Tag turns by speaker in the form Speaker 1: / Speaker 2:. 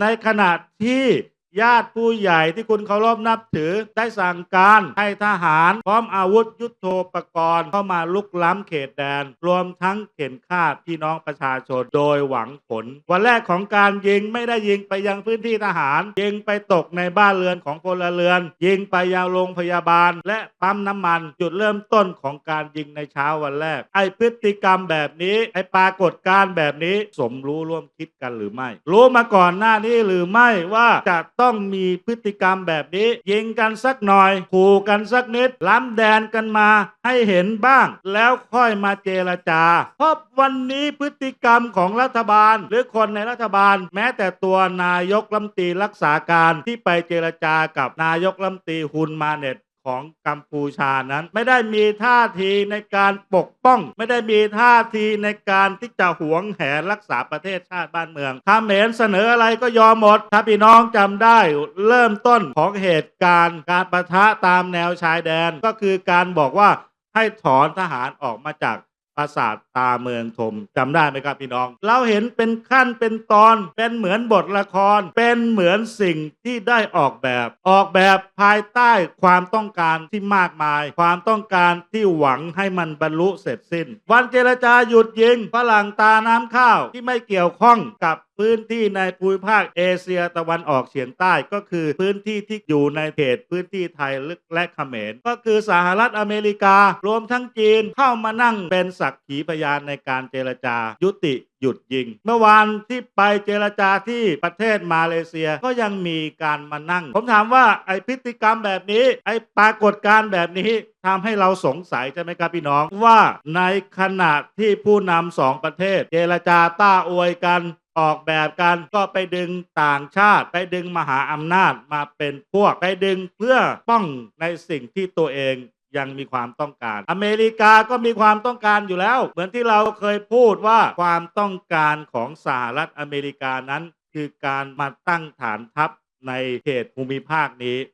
Speaker 1: ในขณะที่ ญาติผู้ใหญ่ที่คุณเคารพนับถือได้สั่งการให้ทหาร พร้อมอาวุธยุโทโธปกรณ์เข้ามาลุกล้ำเขตแดน รวมทั้งเข็นฆ่าพี่น้องประชาชนโดยหวังผล วันแรกของการยิงไม่ได้ยิงไปยังพื้นที่ทหาร ยิงไปตกในบ้านเรือนของพลเรือน ยิงไปยังโรงพยาบาล และปั๊มน้ำมันจุดเริ่มต้นของการยิงในเช้าวันแรก ไอพฤติกรรมแบบนี้ไอปรากฏการณ์แบบนี้สมรู้ร่วมคิดกันหรือไม่ รู้มาก่อนหน้านี้หรือไม่ว่าจะต้อง้องมีพฤติกรรมแบบนี้ ยิงกันสักหน่อยขู่กันสักนิด ล้ำแดนกันมาให้เห็นบ้าง แล้วค่อยมาเจรจา เพราะวันนี้พฤติกรรมของรัฐบาล หรือคนในรัฐบาล แม้แต่ตัวนายกรัฐมนตรีรักษาการที่ไปเจรจากับนายกรัฐมนตรีฮุนมาเน็ต ของกัมพูชานั้น ไม่ได้มีท่าทีในการปกป้อง ไม่ได้มีท่าทีในการที่จะหวงแหนรักษาประเทศชาติบ้านเมืองถ้าเหมนเสนออะไรก็ยอมหมดถ้าพี่น้องจำได้เริ่มต้นของเหตุการณ์การประทะตามแนวชายแดนก็คือการบอกว่าให้ถอนทหารออกมาจาก ปราสาทตาเมืองทมจำได้ไหมครับพี่น้อง เราเห็นเป็นขั้นเป็นตอน เป็นเหมือนบทละคร เป็นเหมือนสิ่งที่ได้ออกแบบ ออกแบบภายใต้ความต้องการที่มากมาย ความต้องการที่หวังให้มันบรรลุเสร็จสิ้น วันเจรจาหยุดยิงฝรั่งตาน้ำข้าวที่ไม่เกี่ยวข้องกับ พื้นที่ในภูมิภาคเอเชียตะวันออกเฉียงใต้ก็คือพื้นที่ที่อยู่ในเขตพื้นที่ไทยลึกและเขมร ก็คือสหรัฐอเมริกา รวมทั้งจีนเข้ามานั่งเป็นสักขีพยานในการเจรจายุติหยุดยิง เมื่อวานที่ไปเจรจาที่ประเทศมาเลเซียก็ยังมีการมานั่ง ผมถามว่าไอพฤติกรรมแบบนี้ ไอปรากฏการณ์แบบนี้ทำให้เราสงสัยใช่ไหมครับพี่น้องว่าในขณะที่ผู้นำสองประเทศ เจรจาต้าอวยกัน ออกแบบกันก็ไปดึงต่างชาติ ไปดึงมหาอำนาจมาเป็นพวกไปดึงเพื่อป้องในสิ่งที่ตัวเองยังมีความต้องการ อเมริกาก็มีความต้องการอยู่แล้ว เหมือนที่เราเคยพูดว่าความต้องการของสหรัฐอเมริกานั้น คือการมาตั้งฐานทัพในเขตภูมิภาคนี้